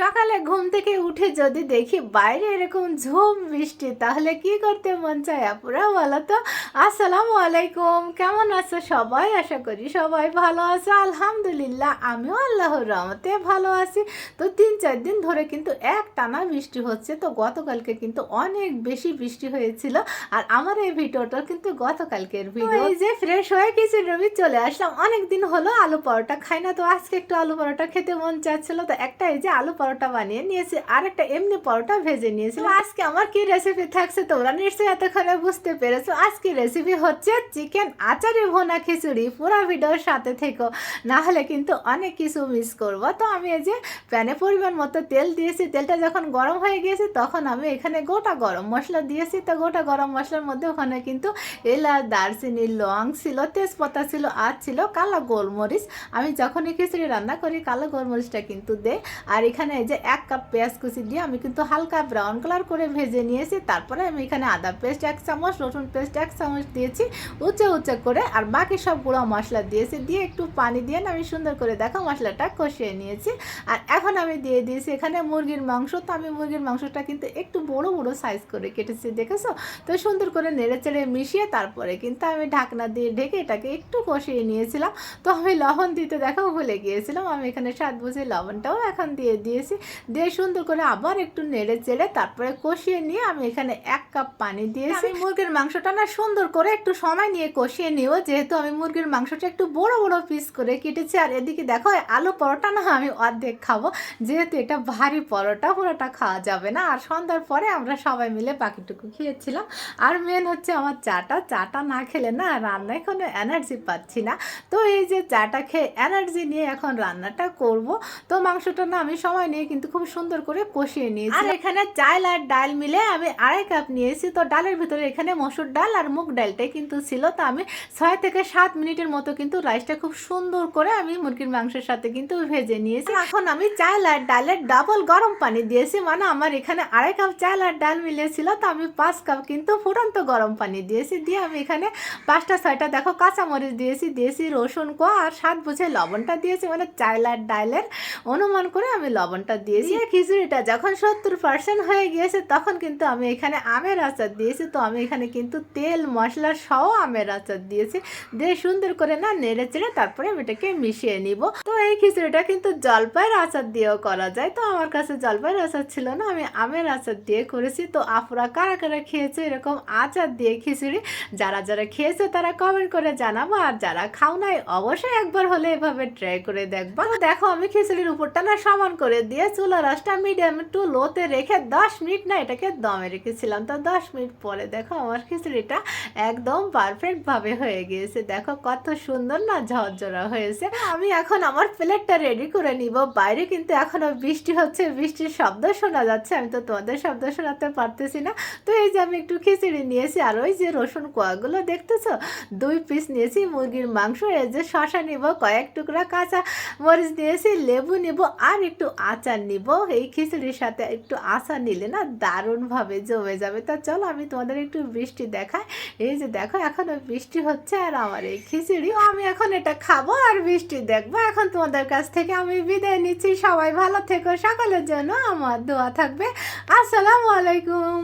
সকালে ঘুম থেকে উঠে যদি দেখি বাইরে এরকম ঝুম বৃষ্টি তাহলে কি করতে মন চায় আপুরা বলো তো? আসসালামু আলাইকুম কেমন আছো সবাই? আশা করি সবাই ভালো আছো। আলহামদুলিল্লাহ আমিও আল্লাহর রহমতে ভালো আছি। তো তিন চার দিন ধরে কিন্তু এক টানা বৃষ্টি হচ্ছে তো গতকালকে কিন্তু অনেক বেশি বৃষ্টি হয়েছিল। আর আমার এই ভিডিওটা কিন্তু গতকালকের ভিডিও। এই যে ফ্রেশ হয়ে কিছু রবি চলে আসলাম। অনেক দিন হলো আলু পরোটা খাই না তো আজকে একটু আলু পরোটা খেতে মন চাচ্ছিল। তো একটা এই যে আলু পরোটা বানিয়ে নিয়েছি। আর একটা এমনি পরোটা ভেজে নিয়েছি। আজকে আমার কি রেসিপি থাকছে তোমরা নিশ্চয়ই এতক্ষণে বুঝতে পেরেছ। আজকে রেসিপি হচ্ছে চিকেন আচারি ভোনা খিচুড়ি। পুরো ভিডিওর সাথে থেকো, না হলে কিন্তু অনেক কিছু মিস করব। তো আমি এই যে প্যানে পরিমাণ মতো তেল দিয়েছি। তেলটা যখন গরম হয়ে গিয়েছে, তখন আমি এখানে গোটা গরম মশলা দিয়েছি। তো গোটা গরম মশলার মধ্যে ওখানে কিন্তু এলাচ, দারচিনি, লং ছিল, তেজপাতা ছিল, আর ছিল কালো গোলমরিচ। আমি যখনই খিচুড়ি রান্না করি, কালো গোলমরিচটা কিন্তু দেই। আর এখানে এই যে এক কাপ পেঁয়াজ কুচি দিয়ে আমি কিন্তু হালকা ব্রাউন কালার করে ভেজে নিয়েছি। তারপরে আমি এখানে আদা পেস্ট এক চামচ, রসুন পেস্ট এক চামচ দিয়েছি, উঁচে উঁচে করে আর বাকি সব গুঁড়ো মশলা দিয়েছি। দিয়ে একটু পানি দিয়ে না আমি সুন্দর করে দেখো মশলাটা কষিয়ে নিয়েছি। আর এখন আমি দিয়ে দিয়েছি এখানে মুরগির মাংস। তো আমি মুরগির মাংসটা কিন্তু একটু বড় বড় সাইজ করে কেটেছি, দেখেছ? তো সুন্দর করে নেড়ে চেড়ে মিশিয়ে তারপরে কিন্তু আমি ঢাকনা দিয়ে ঢেকে এটাকে একটু কষিয়ে নিয়েছিলাম। তো আমি লবণ দিতে দেখো ভুলে গিয়েছিলাম। আমি এখানে স্বাদ বুঝে লবণটাও এখন দিয়ে দিয়েছি। দিয়ে সুন্দর করে আবার একটু নেড়ে চেড়ে তারপরে কষিয়ে নিয়ে আমি এখানে এক কাপ পানি দিয়েছি আমি মুরগির মাংসটা না সুন্দর করে একটু সময় নিয়ে কষিয়ে নিও যেহেতু আমি মুরগির মাংসটা একটু বড় বড় পিস করে কেটেছি আর এদিকে দেখো আলু পরোটা না আমি অর্ধেক খাব। যেহেতু এটা ভারী পরোটা পুরোটা খাওয়া যাবে না। আর সন্ধ্যার পরে আমরা সবাই মিলে বাকিটুকু খেয়েছিলাম। আর মেন হচ্ছে আমার চাটা। চাটা না খেলে না রান্নায় কোনো এনার্জি পাচ্ছি না। তো এই যে চাটা খেয়ে এনার্জি নিয়ে এখন রান্নাটা করব। তো মাংসটা না আমি সময় নিয়ে কিন্তু খুব সুন্দর করে কষিয়ে নিয়েছি। আর এখানে চাল আর ডাল মিলে আমি আড়াই কাপ নিয়েছি। তো ডালের ভিতরে এখানে মসুর ডাল আর মুগ ডালটাই কিন্তু ছিল। তো আমি ছয় থেকে সাত মিনিটের মতো কিন্তু রাইসটা খুব সুন্দর করে আমি মুরগির মাংসের সাথে কিন্তু ভেজে নিয়েছি। এখন আমি চাল আর ডালের ডাবল গরম পানি দিয়েছি। মানে আমার এখানে আড়াই কাপ চাল আর ডাল মিলেছিল। তো আমি পাঁচ কাপ কিন্তু ফুটন্ত গরম পানি দিয়েছি। দিয়ে আমি এখানে পাঁচটা ছয়টা দেখো কাঁচামরিচ দিয়েছি। দিয়েছি রসুন কোয়া আর স্বাদ বুঝে লবণটা দিয়েছি। মানে চাল আর ডালের অনুমান করে আমি লবণটা দিয়েছি। খিচুড়িটা যখন সত্তর পার্সেন্ট হয়ে গিয়েছে, তখন কিন্তু আমি এখানে আমের আচার দিয়েছি। তো আমি এখানে কিন্তু তেল, মশলা সহ আমের আচার দিয়েছি। দিয়ে সুন্দর করে না নেড়ে চেড়ে তারপরে আমি এটাকে মিশিয়ে নিব। তো এই খিচুড়িটা কিন্তু জলপাইয়ের আচার দিয়েও করা যায়। তো আমার কাছে জলপাইয়ের আচার ছিল না, আমি আমের আচার দিয়ে করেছি। তো আপুরা কারা কারা খেয়েছে এরকম আচার দিয়ে খিচুড়ি, যারা যারা খেয়েছে তারা কমেন্ট করে জানাব। আর যারা খাও নাই, অবশ্যই একবার হলে এভাবে ট্রাই করে দেখবা। দেখো আমি খিচুড়ির উপরটা না সমান করে দিয়ে চুলা রাসটা মিডিয়াম একটু লোতে রেখে দশ মিনিট না এটাকে দমে রেখেছিলাম। তো দশ মিনিট পরে দেখো আমার খিচুড়িটা একদম পারফেক্টভাবে হয়ে গিয়েছে। দেখো কত সুন্দর না ঝরঝরা হয়েছে। আমি এখন আমার প্লেটটা রেডি করে নিব। বাইরে কিন্তু এখনও বৃষ্টি হচ্ছে, বৃষ্টির শব্দ শোনা যাচ্ছে। আমি তো তোমাদের শব্দ শোনাতে পারতেছি না। তো এই যে আমি একটু খিচুড়ি নিয়েছি আর ওই যে রসুন কোয়াগুলো দেখতেছো? দুই পিস নিয়েছি মুরগির মাংস, এই যে শশা নিব, কয়েক টুকরা কাঁচা মরিচ নিয়েছি, লেবু নিব আর একটু আচার নিব। এই খিচুড়ির সাথে একটু আচার নিলে না দারুণভাবে জমে যাবে। তা চলো আমি তোমাদের একটু বৃষ্টি দেখাই। এই যে দেখো এখন বৃষ্টি হচ্ছে আর আমার এই খিচুড়ি। আমি এখন এটা খাব আর বৃষ্টি দেখব। এখন তোমাদের কাছ থেকে আমি বিদায় নিচ্ছি। সবাই ভালো থেকো। সকালের জন্য আমার দোয়া থাকবে। আসসালামু আলাইকুম।